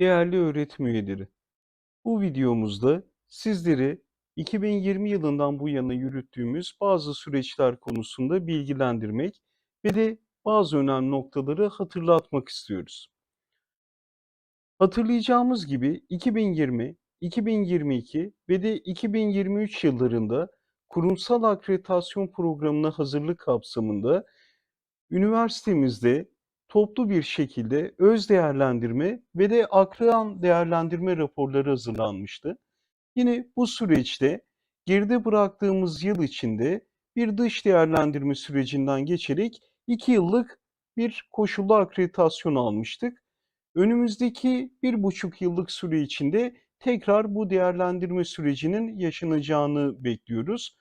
Değerli öğretim üyeleri, bu videomuzda sizleri 2020 yılından bu yana yürüttüğümüz bazı süreçler konusunda bilgilendirmek ve de bazı önemli noktaları hatırlatmak istiyoruz. Hatırlayacağımız gibi 2020, 2022 ve de 2023 yıllarında kurumsal akreditasyon programına hazırlık kapsamında üniversitemizde toplu bir şekilde öz değerlendirme ve de akran değerlendirme raporları hazırlanmıştı. Yine bu süreçte geride bıraktığımız yıl içinde bir dış değerlendirme sürecinden geçerek 2 yıllık bir koşullu akreditasyon almıştık. Önümüzdeki bir buçuk yıllık süre içinde tekrar bu değerlendirme sürecinin yaşanacağını bekliyoruz.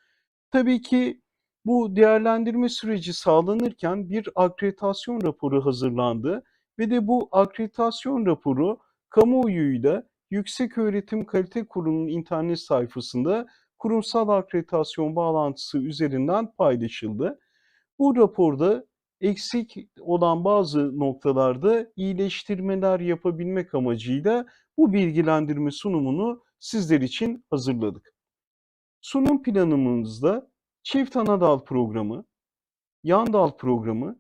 Tabii ki bu değerlendirme süreci sağlanırken bir akreditasyon raporu hazırlandı ve de bu akreditasyon raporu kamuoyuyla Yükseköğretim Kalite Kurumu'nun internet sayfasında kurumsal akreditasyon bağlantısı üzerinden paylaşıldı. Bu raporda eksik olan bazı noktalarda iyileştirmeler yapabilmek amacıyla bu bilgilendirme sunumunu sizler için hazırladık. Sunum planımızda çift ana dal programı, yan dal programı,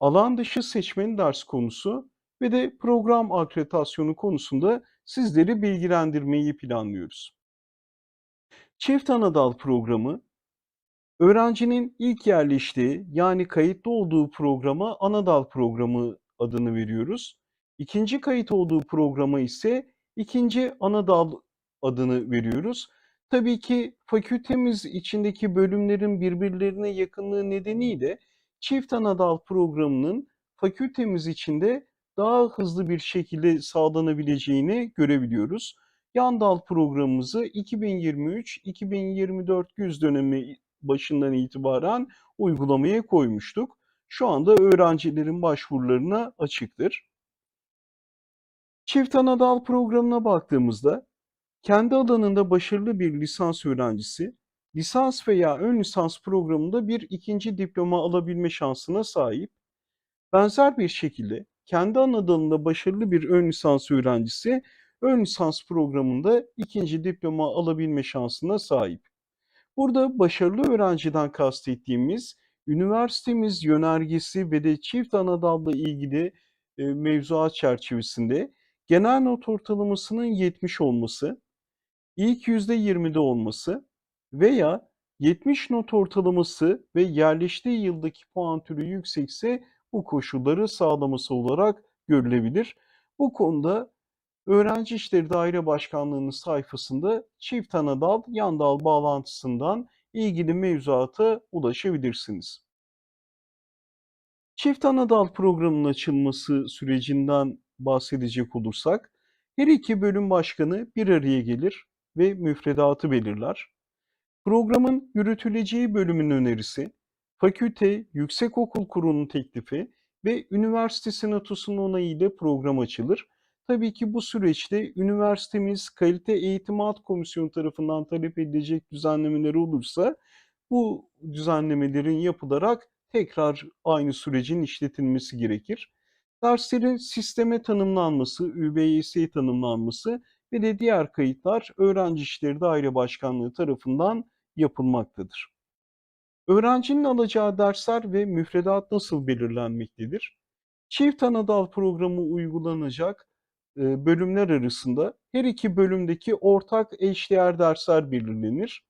alan dışı seçmeli ders konusu ve de program akreditasyonu konusunda sizleri bilgilendirmeyi planlıyoruz. Çift ana dal programı Öğrencinin ilk yerleştiği yani kayıtlı olduğu programa ana dal programı adını veriyoruz. İkinci kayıt olduğu programa ise ikinci ana dal adını veriyoruz. Tabii ki fakültemiz içindeki bölümlerin birbirlerine yakınlığı nedeniyle çift ana dal programının fakültemiz içinde daha hızlı bir şekilde sağlanabileceğini görebiliyoruz. Yan dal programımızı 2023-2024 güz dönemi başından itibaren uygulamaya koymuştuk. Şu anda öğrencilerin başvurularına açıktır. Çift ana dal programına baktığımızda kendi alanında başarılı bir lisans öğrencisi lisans veya ön lisans programında bir ikinci diploma alabilme şansına sahip. Benzer bir şekilde kendi ana dalında başarılı bir ön lisans öğrencisi ön lisans programında ikinci diploma alabilme şansına sahip. Burada başarılı öğrenciden kastettiğimiz üniversitemiz yönergesi ve de çift ana dalla ilgili e, mevzuat çerçevesinde genel not ortalamasının 70 olması, ilk %20'de olması veya 70 not ortalaması ve yerleştiği yıldaki puan türü yüksekse bu koşulları sağlaması olarak görülebilir. Bu konuda Öğrenci İşleri Daire Başkanlığı'nın sayfasında çift ana dal, yan dal bağlantısından ilgili mevzuata ulaşabilirsiniz. Çift ana dal programının açılması sürecinden bahsedecek olursak, her iki bölüm başkanı bir araya gelir ve müfredatı belirler. Programın yürütüleceği bölümün önerisi, fakülte, yüksekokul kurulunun teklifi ve üniversite senatosunun onayıyla program açılır Tabii ki bu süreçte üniversitemiz Kalite Eğitim Alt Komisyonu tarafından talep edilecek düzenlemeler olursa bu düzenlemelerin yapılarak tekrar aynı sürecin işletilmesi gerekir. Derslerin sisteme tanımlanması, ÜBYS'ye tanımlanması ve de diğer kayıtlar Öğrenci İşleri Daire Başkanlığı tarafından yapılmaktadır. Öğrencinin alacağı dersler ve müfredat nasıl belirlenmektedir? Çift anadal programı uygulanacak bölümler arasında her iki bölümdeki ortak eşdeğer dersler belirlenir.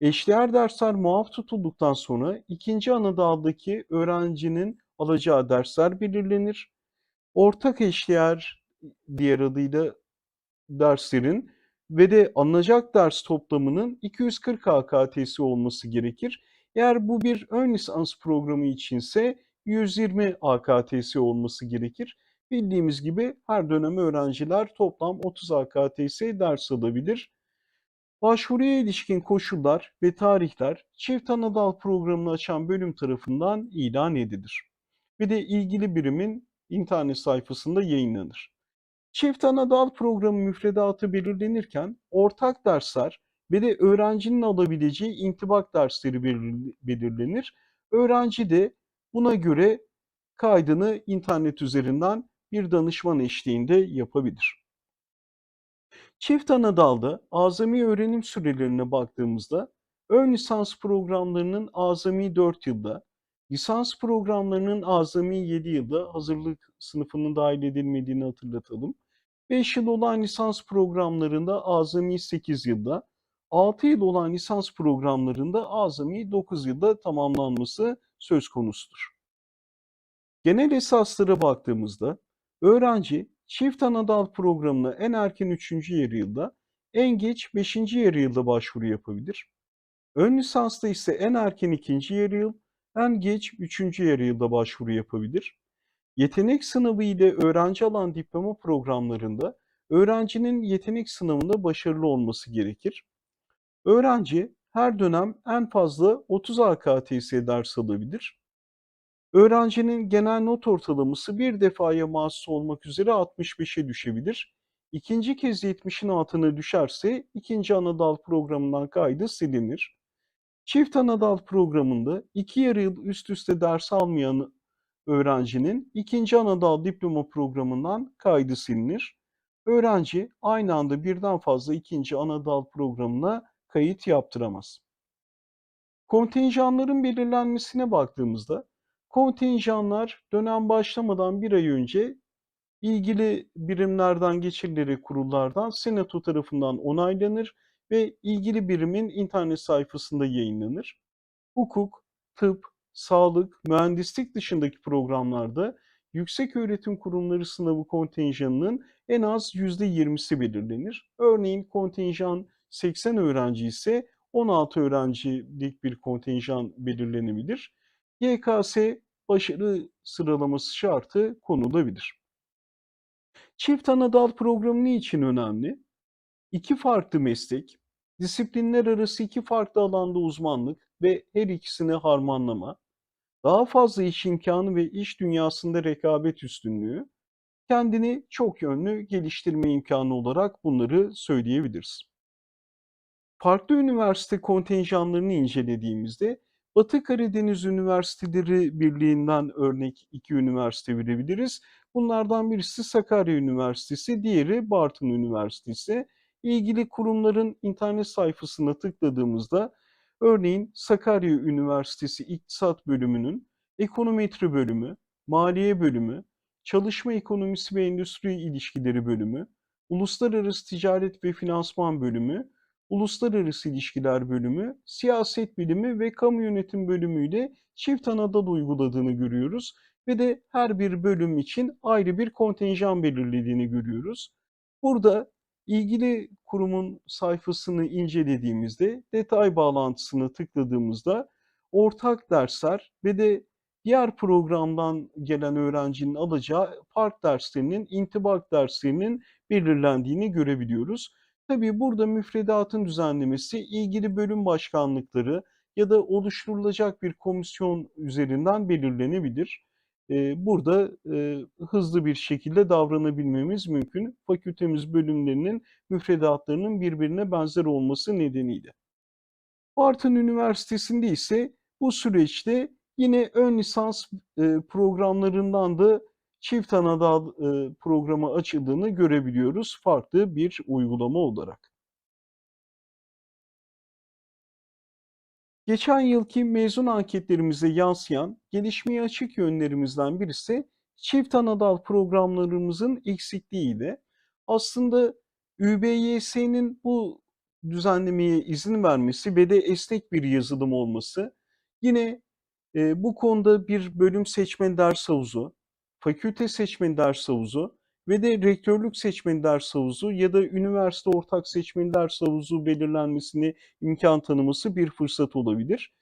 Eşdeğer dersler muaf tutulduktan sonra ikinci ana daldaki öğrencinin alacağı dersler belirlenir. Ortak eşdeğer diğer adıyla derslerin ve de alınacak ders toplamının 240 AKTS olması gerekir. Eğer bu bir ön lisans programı içinse 120 AKTS olması gerekir. Bildiğimiz gibi her dönem öğrenciler toplam 30 AKTS ders alabilir. Başvuruya ilişkin koşullar ve tarihler çift anadal programını açan bölüm tarafından ilan edilir. Ve de ilgili birimin internet sayfasında yayınlanır. Çift anadal programı müfredatı belirlenirken ortak dersler ve de öğrencinin alabileceği intibak dersleri belirlenir. Öğrenci de buna göre kaydını internet üzerinden bir danışman eşliğinde yapabilir. Çift ana dalda azami öğrenim sürelerine baktığımızda ön lisans programlarının azami 4 yılda, lisans programlarının azami 7 yılda hazırlık sınıfının dahil edilmediğini hatırlatalım. 5 yıl olan lisans programlarında azami 8 yılda, 6 yıl olan lisans programlarında azami 9 yılda tamamlanması söz konusudur. Genel esaslara baktığımızda öğrenci çift anadal programına en erken 3. yarı yılda, en geç 5. yarı yılda başvuru yapabilir. Ön lisansta ise en erken 2. yarı yıl, en geç 3. yarı yılda başvuru yapabilir. Yetenek sınavı ile öğrenci alan diploma programlarında öğrencinin yetenek sınavında başarılı olması gerekir. Öğrenci her dönem en fazla 30 AKTS ders alabilir. Öğrencinin genel not ortalaması bir defaya mahsus olmak üzere 65'e düşebilir. İkinci kez 70'in altına düşerse ikinci anadal programından kaydı silinir. Çift anadal programında iki yarı yıl üst üste ders almayan öğrencinin ikinci anadal diploma programından kaydı silinir. Öğrenci aynı anda birden fazla ikinci anadal programına kayıt yaptıramaz. Kontenjanların belirlenmesine baktığımızda kontenjanlar dönem başlamadan bir ay önce ilgili birimlerden geçirileri kurullardan senato tarafından onaylanır ve ilgili birimin internet sayfasında yayınlanır. Hukuk, tıp, sağlık, mühendislik dışındaki programlarda yüksek öğretim kurumları sınavı kontenjanının en az %20'si belirlenir. Örneğin kontenjan 80 öğrenci ise 16 öğrencilik bir kontenjan belirlenebilir. YKS başarı sıralaması şartı konulabilir. Çift anadal programı için önemli? İki farklı meslek, disiplinler arası iki farklı alanda uzmanlık ve her ikisini harmanlama, daha fazla iş imkanı ve iş dünyasında rekabet üstünlüğü, kendini çok yönlü geliştirme imkanı olarak bunları söyleyebiliriz. Farklı üniversite kontenjanlarını incelediğimizde Batı Karadeniz Üniversiteleri Birliği'nden örnek iki üniversite verebiliriz. Bunlardan birisi Sakarya Üniversitesi, diğeri Bartın Üniversitesi. İlgili kurumların internet sayfasına tıkladığımızda örneğin Sakarya Üniversitesi İktisat Bölümünün Ekonometri Bölümü, Maliye Bölümü, Çalışma Ekonomisi ve Endüstri İlişkileri Bölümü, Uluslararası Ticaret ve Finansman Bölümü, Uluslararası İlişkiler Bölümü, Siyaset Bilimi ve Kamu Yönetim Bölümü ile çift anadal uyguladığını görüyoruz ve de her bir bölüm için ayrı bir kontenjan belirlediğini görüyoruz. Burada ilgili kurumun sayfasını incelediğimizde detay bağlantısını tıkladığımızda ortak dersler ve de diğer programdan gelen öğrencinin alacağı park derslerinin, intibak derslerinin belirlendiğini görebiliyoruz. Tabii burada müfredatın düzenlemesi ilgili bölüm başkanlıkları ya da oluşturulacak bir komisyon üzerinden belirlenebilir. Burada hızlı bir şekilde davranabilmemiz mümkün. Fakültemiz bölümlerinin müfredatlarının birbirine benzer olması nedeniyle. Bartın Üniversitesi'nde ise bu süreçte yine ön lisans programlarından da çift anadal programı açıldığını görebiliyoruz farklı bir uygulama olarak. Geçen yılki mezun anketlerimize yansıyan gelişmeye açık yönlerimizden birisi çift anadal programlarımızın eksikliğiydi. Aslında ÜBYS'nin bu düzenlemeye izin vermesi ve de esnek bir yazılım olması yine e, bu konuda bir bölüm seçmen ders havuzu, fakülte seçmeni ders havuzu ve de rektörlük seçmeni ders havuzu ya da üniversite ortak seçmeni ders havuzu belirlenmesini imkan tanıması bir fırsat olabilir.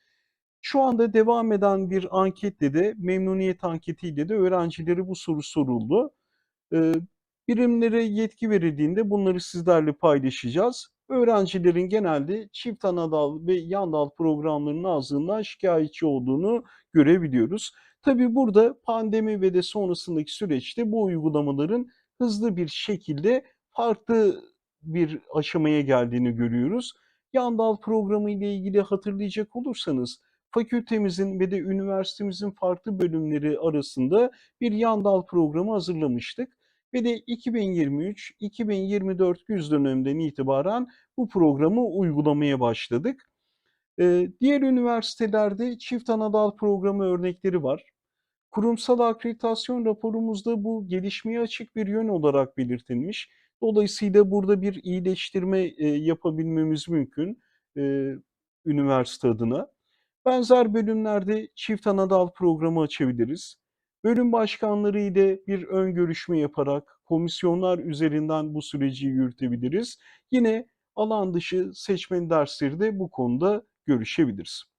Şu anda devam eden bir anketle de memnuniyet anketiyle de öğrencilere bu soru soruldu. Ee, birimlere yetki verildiğinde bunları sizlerle paylaşacağız. Öğrencilerin genelde çift anadal ve yan dal programlarının azlığından şikayetçi olduğunu görebiliyoruz. Tabii burada pandemi ve de sonrasındaki süreçte bu uygulamaların hızlı bir şekilde farklı bir aşamaya geldiğini görüyoruz. Yandal programı ile ilgili hatırlayacak olursanız fakültemizin ve de üniversitemizin farklı bölümleri arasında bir yan dal programı hazırlamıştık ve de 2023-2024 güz döneminden itibaren bu programı uygulamaya başladık. Diğer üniversitelerde çift anadal programı örnekleri var. Kurumsal akreditasyon raporumuzda bu gelişmeye açık bir yön olarak belirtilmiş. Dolayısıyla burada bir iyileştirme, eee, yapabilmemiz mümkün, eee, üniversite adına. Benzer bölümlerde çift anadal programı açabiliriz. Bölüm başkanları ile bir ön görüşme yaparak komisyonlar üzerinden bu süreci yürütebiliriz. Yine alan dışı seçmeli dersleri de bu konuda görüşebiliriz.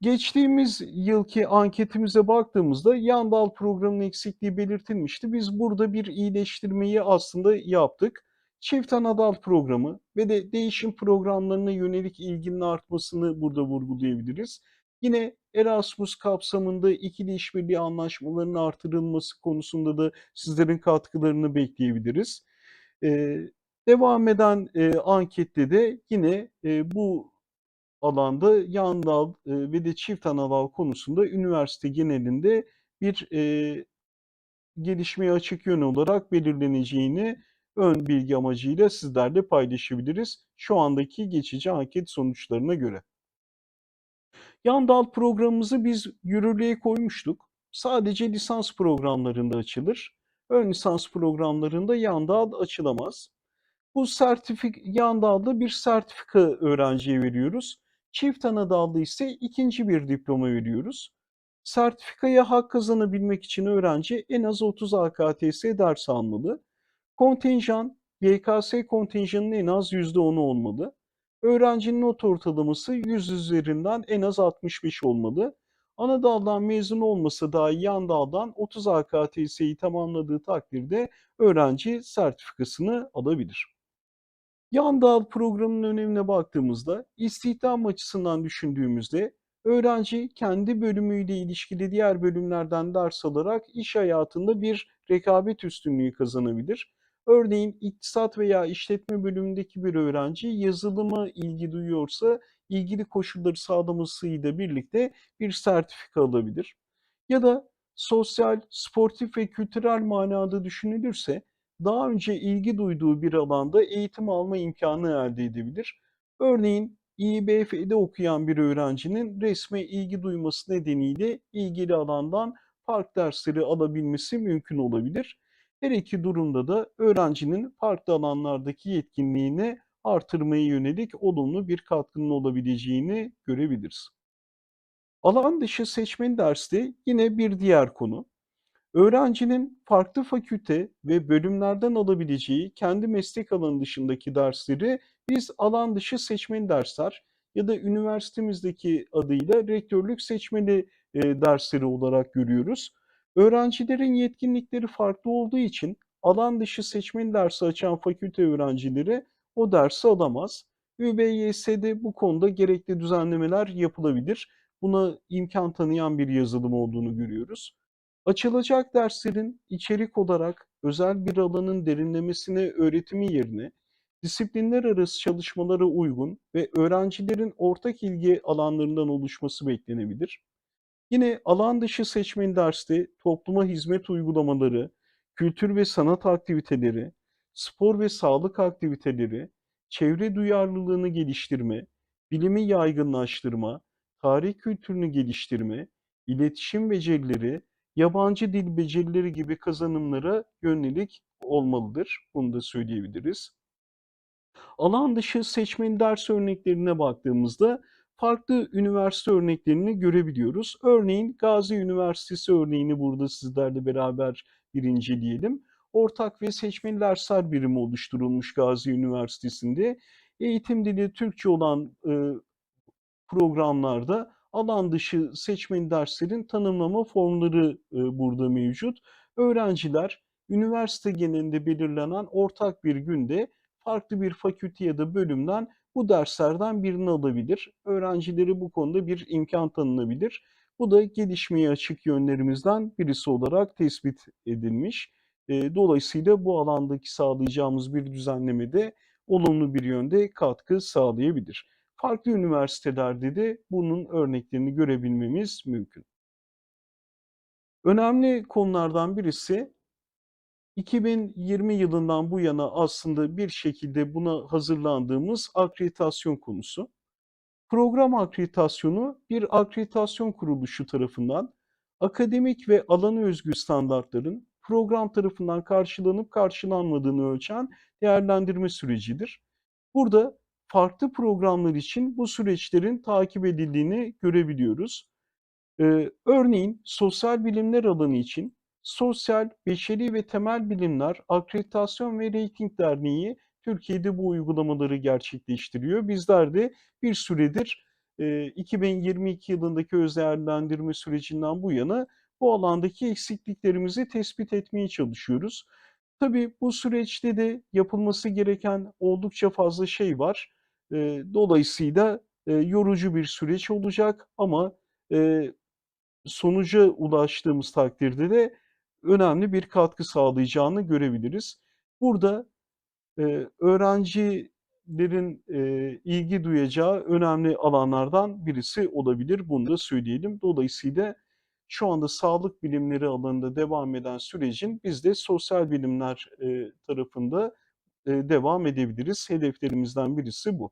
Geçtiğimiz yılki anketimize baktığımızda yan dal programının eksikliği belirtilmişti. Biz burada bir iyileştirmeyi aslında yaptık. Çift anadal programı ve de değişim programlarına yönelik ilginin artmasını burada vurgulayabiliriz. Yine Erasmus kapsamında ikili işbirliği anlaşmalarının artırılması konusunda da sizlerin katkılarını bekleyebiliriz. Eee, devam eden, eee, ankette de yine, eee, bu alanda yan dal, eee, ve de çift anadal konusunda üniversite genelinde bir, eee, gelişmeye açık yön olarak belirleneceğini ön bilgi amacıyla sizlerle paylaşabiliriz şu andaki geçici anket sonuçlarına göre. Yan dal programımızı biz yürürlüğe koymuştuk. Sadece lisans programlarında açılır. Ön lisans programlarında yan dal açılamaz. Bu sertifik yan dalda bir sertifika öğrenciye veriyoruz. Çift ana dalda ise ikinci bir diploma veriyoruz. Sertifikaya hak kazanabilmek için öğrenci en az 30 AKTS ders almalı. Kontenjan, YKS kontenjanının en az %10'u olmalı. Öğrencinin not ortalaması 100 üzerinden en az 65 olmalı. Ana daldan mezun olmasa dahi yan daldan 30 AKTS'yi tamamladığı takdirde öğrenci sertifikasını alabilir. Yan dal programının önemine baktığımızda istihdam açısından düşündüğümüzde öğrenci kendi bölümüyle ilişkili diğer bölümlerden ders alarak iş hayatında bir rekabet üstünlüğü kazanabilir. Örneğin iktisat veya işletme bölümündeki bir öğrenci yazılıma ilgi duyuyorsa ilgili koşulları sağlamasıyla birlikte bir sertifika alabilir. Ya da sosyal, sportif ve kültürel manada düşünülürse daha önce ilgi duyduğu bir alanda eğitim alma imkanı elde edebilir. Örneğin İİBF'de okuyan bir öğrencinin resme ilgi duyması nedeniyle ilgili alandan farklı dersleri alabilmesi mümkün olabilir. Her iki durumda da öğrencinin farklı alanlardaki yetkinliğini artırmaya yönelik olumlu bir katkının olabileceğini görebiliriz. Alan dışı seçmeli derste yine bir diğer konu. Öğrencinin farklı fakülte ve bölümlerden alabileceği kendi meslek alanı dışındaki dersleri biz alan dışı seçmeli dersler ya da üniversitemizdeki adıyla rektörlük seçmeli e, dersleri olarak görüyoruz. Öğrencilerin yetkinlikleri farklı olduğu için alan dışı seçmeli dersi açan fakülte öğrencileri o dersi alamaz. ÜBYS'de bu konuda gerekli düzenlemeler yapılabilir. Buna imkan tanıyan bir yazılım olduğunu görüyoruz. Açılacak derslerin içerik olarak özel bir alanın derinlemesine öğretimi yerine disiplinler arası çalışmalara uygun ve öğrencilerin ortak ilgi alanlarından oluşması beklenebilir. Yine alan dışı seçmeli derste topluma hizmet uygulamaları, kültür ve sanat aktiviteleri, spor ve sağlık aktiviteleri, çevre duyarlılığını geliştirme, bilimi yaygınlaştırma, tarih kültürünü geliştirme, iletişim becerileri, yabancı dil becerileri gibi kazanımlara yönelik olmalıdır. Bunu da söyleyebiliriz. Alan dışı seçmeli ders örneklerine baktığımızda farklı üniversite örneklerini görebiliyoruz. Örneğin Gazi Üniversitesi örneğini burada sizlerle beraber bir inceleyelim. Ortak ve seçmeli dersler birimi oluşturulmuş Gazi Üniversitesi'nde. Eğitim dili Türkçe olan e, programlarda alan dışı seçmeli derslerin tanımlama formları e, burada mevcut. Öğrenciler üniversite genelinde belirlenen ortak bir günde farklı bir fakülte ya da bölümden bu derslerden birini alabilir. Öğrencileri bu konuda bir imkan tanınabilir. Bu da gelişmeye açık yönlerimizden birisi olarak tespit edilmiş. E, dolayısıyla bu alandaki sağlayacağımız bir düzenlemede olumlu bir yönde katkı sağlayabilir. Farklı üniversitelerde de bunun örneklerini görebilmemiz mümkün. Önemli konulardan birisi 2020 yılından bu yana aslında bir şekilde buna hazırlandığımız akreditasyon konusu. Program akreditasyonu bir akreditasyon kuruluşu tarafından akademik ve alana özgü standartların program tarafından karşılanıp karşılanmadığını ölçen değerlendirme sürecidir. Burada farklı programlar için bu süreçlerin takip edildiğini görebiliyoruz. Ee, örneğin sosyal bilimler alanı için Sosyal, Beşeri ve Temel Bilimler Akreditasyon ve Rating Derneği Türkiye'de bu uygulamaları gerçekleştiriyor. Bizler de bir süredir e, 2022 yılındaki öz değerlendirme sürecinden bu yana bu alandaki eksikliklerimizi tespit etmeye çalışıyoruz. Tabii bu süreçte de yapılması gereken oldukça fazla şey var. Dolayısıyla yorucu bir süreç olacak ama sonuca ulaştığımız takdirde de önemli bir katkı sağlayacağını görebiliriz. Burada öğrencilerin ilgi duyacağı önemli alanlardan birisi olabilir. Bunu da söyleyelim. Dolayısıyla şu anda sağlık bilimleri alanında devam eden sürecin biz de sosyal bilimler e, tarafında e, devam edebiliriz. Hedeflerimizden birisi bu.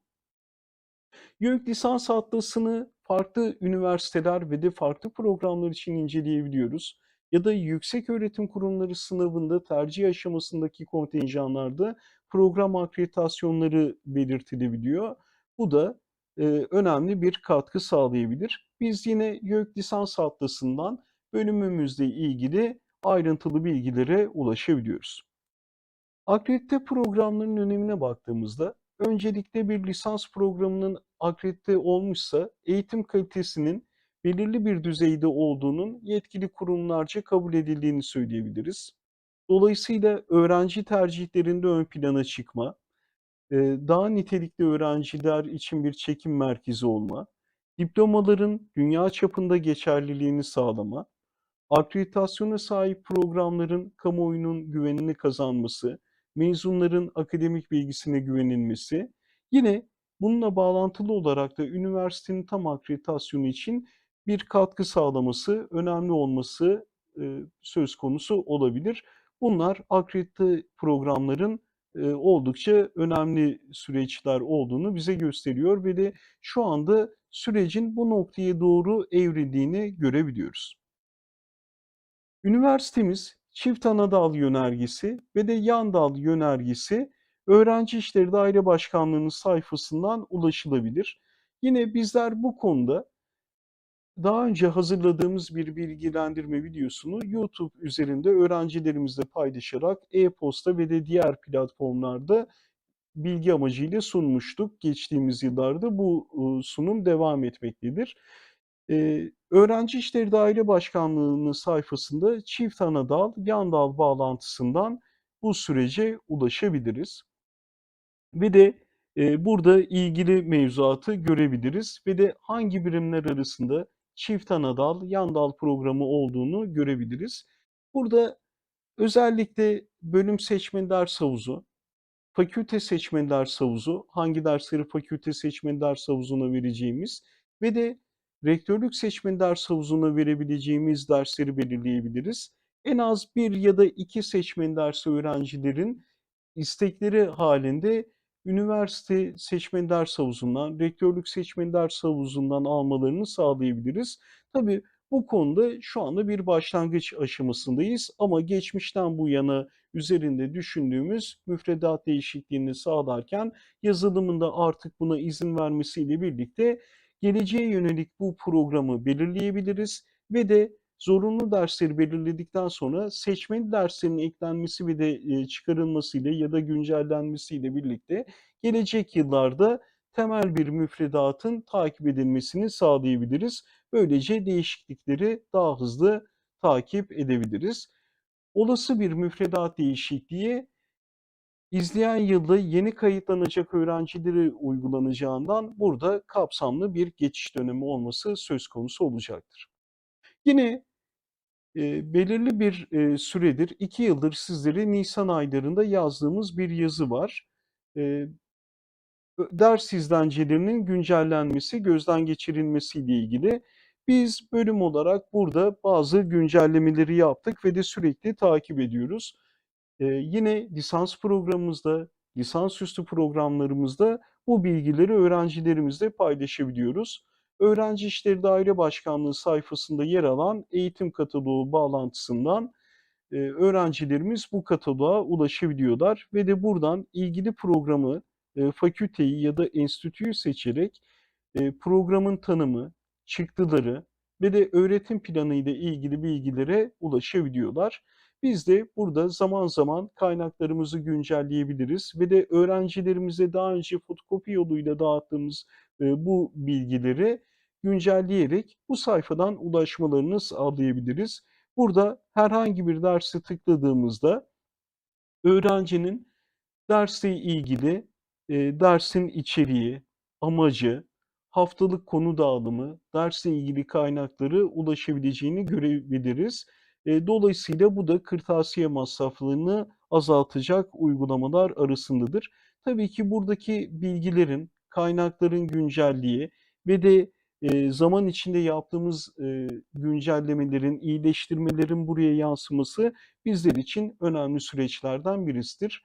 YÖK lisans atlasını farklı üniversiteler ve de farklı programlar için inceleyebiliyoruz. Ya da yüksek öğretim kurumları sınavında tercih aşamasındaki kontenjanlarda program akreditasyonları belirtilebiliyor. Bu da e, önemli bir katkı sağlayabilir. Biz yine YÖK lisans atlasından bölümümüzle ilgili ayrıntılı bilgilere ulaşabiliyoruz. Akredite programlarının önemine baktığımızda öncelikle bir lisans programının akredite olmuşsa eğitim kalitesinin belirli bir düzeyde olduğunun yetkili kurumlarca kabul edildiğini söyleyebiliriz. Dolayısıyla öğrenci tercihlerinde ön plana çıkma, daha nitelikli öğrenciler için bir çekim merkezi olma, diplomaların dünya çapında geçerliliğini sağlama, akreditasyona sahip programların kamuoyunun güvenini kazanması, mezunların akademik bilgisine güvenilmesi, yine bununla bağlantılı olarak da üniversitenin tam akreditasyonu için bir katkı sağlaması, önemli olması söz konusu olabilir. Bunlar akredite programların oldukça önemli süreçler olduğunu bize gösteriyor ve de şu anda sürecin bu noktaya doğru evrildiğini görebiliyoruz. Üniversitemiz çift ana dal yönergesi ve de yan dal yönergesi Öğrenci İşleri Daire Başkanlığı'nın sayfasından ulaşılabilir. Yine bizler bu konuda daha önce hazırladığımız bir bilgilendirme videosunu YouTube üzerinde öğrencilerimizle paylaşarak e-posta ve de diğer platformlarda bilgi amacıyla sunmuştuk. Geçtiğimiz yıllarda bu sunum devam etmektedir. Ee, Öğrenci İşleri Daire Başkanlığı'nın sayfasında çift ana dal, yan dal bağlantısından bu sürece ulaşabiliriz. Ve de e, burada ilgili mevzuatı görebiliriz ve de hangi birimler arasında çift ana dal, yan dal programı olduğunu görebiliriz. Burada özellikle bölüm seçmeli ders havuzu, fakülte seçmeli ders havuzu, hangi dersleri fakülte seçmeli ders havuzuna vereceğimiz ve de rektörlük seçmeli ders havuzuna verebileceğimiz dersleri belirleyebiliriz. En az bir ya da iki seçmeli dersi öğrencilerin istekleri halinde üniversite seçmeli ders havuzundan, rektörlük seçmeli ders havuzundan almalarını sağlayabiliriz. Tabii bu konuda şu anda bir başlangıç aşamasındayız ama geçmişten bu yana üzerinde düşündüğümüz müfredat değişikliğini sağlarken yazılımında artık buna izin vermesiyle birlikte geleceğe yönelik bu programı belirleyebiliriz ve de zorunlu dersleri belirledikten sonra seçmeli derslerin eklenmesi ve de çıkarılmasıyla ya da güncellenmesiyle birlikte gelecek yıllarda temel bir müfredatın takip edilmesini sağlayabiliriz. Böylece değişiklikleri daha hızlı takip edebiliriz. Olası bir müfredat değişikliği izleyen yılda yeni kayıtlanacak öğrencileri uygulanacağından burada kapsamlı bir geçiş dönemi olması söz konusu olacaktır. Yine e, belirli bir e, süredir, iki yıldır sizlere Nisan aylarında yazdığımız bir yazı var. E, ders izlencelerinin güncellenmesi, gözden geçirilmesiyle ilgili. Biz bölüm olarak burada bazı güncellemeleri yaptık ve de sürekli takip ediyoruz. Eee, yine lisans programımızda, lisansüstü programlarımızda bu bilgileri öğrencilerimizle paylaşabiliyoruz. Öğrenci İşleri Daire Başkanlığı sayfasında yer alan eğitim kataloğu bağlantısından, eee, öğrencilerimiz bu kataloğa ulaşabiliyorlar ve de buradan ilgili programı, eee, fakülteyi ya da enstitüyü seçerek, eee, programın tanımı, çıktıları ve de öğretim planıyla ilgili bilgilere ulaşabiliyorlar. Biz de burada zaman zaman kaynaklarımızı güncelleyebiliriz ve de öğrencilerimize daha önce fotokopi yoluyla dağıttığımız, bu bilgileri güncelleyerek bu sayfadan ulaşmalarını sağlayabiliriz. Burada herhangi bir derse tıkladığımızda öğrencinin dersle ilgili, eee, dersin içeriği, amacı, haftalık konu dağılımı, dersle ilgili kaynaklara ulaşabileceğini görebiliriz. Eee, dolayısıyla bu da kırtasiye masraflarını azaltacak uygulamalar arasındadır. Tabii ki buradaki bilgilerin, kaynakların güncelliği ve de, zaman içinde yaptığımız, güncellemelerin, iyileştirmelerin buraya yansıması bizler için önemli süreçlerden birisidir.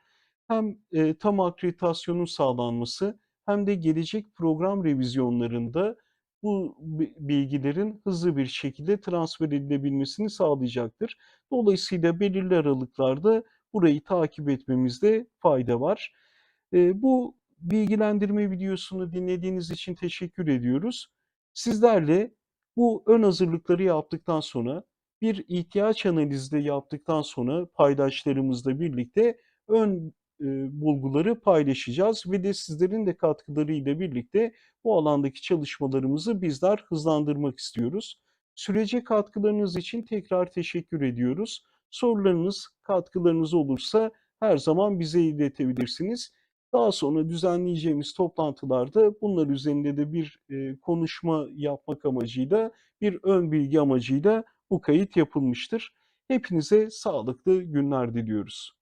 Hem, tam akreditasyonun sağlanması hem de gelecek program revizyonlarında bu bi bilgilerin hızlı bir şekilde transfer edilebilmesini sağlayacaktır. Dolayısıyla belirli aralıklarda burayı takip etmemizde fayda var. Bu bilgilendirme videosunu dinlediğiniz için teşekkür ediyoruz. Sizlerle bu ön hazırlıkları yaptıktan sonra, bir ihtiyaç analizi de yaptıktan sonra paydaşlarımızla birlikte ön, eee, bulguları paylaşacağız ve de sizlerin de katkılarıyla birlikte bu alandaki çalışmalarımızı bizler hızlandırmak istiyoruz. Sürece katkılarınız için tekrar teşekkür ediyoruz. Sorularınız, katkılarınız olursa her zaman bize iletebilirsiniz. Daha sonra düzenleyeceğimiz toplantılarda bunlar üzerinde de bir, eee, konuşma yapmak amacıyla, bir ön bilgi amacıyla bu kayıt yapılmıştır. Hepinize sağlıklı günler diliyoruz.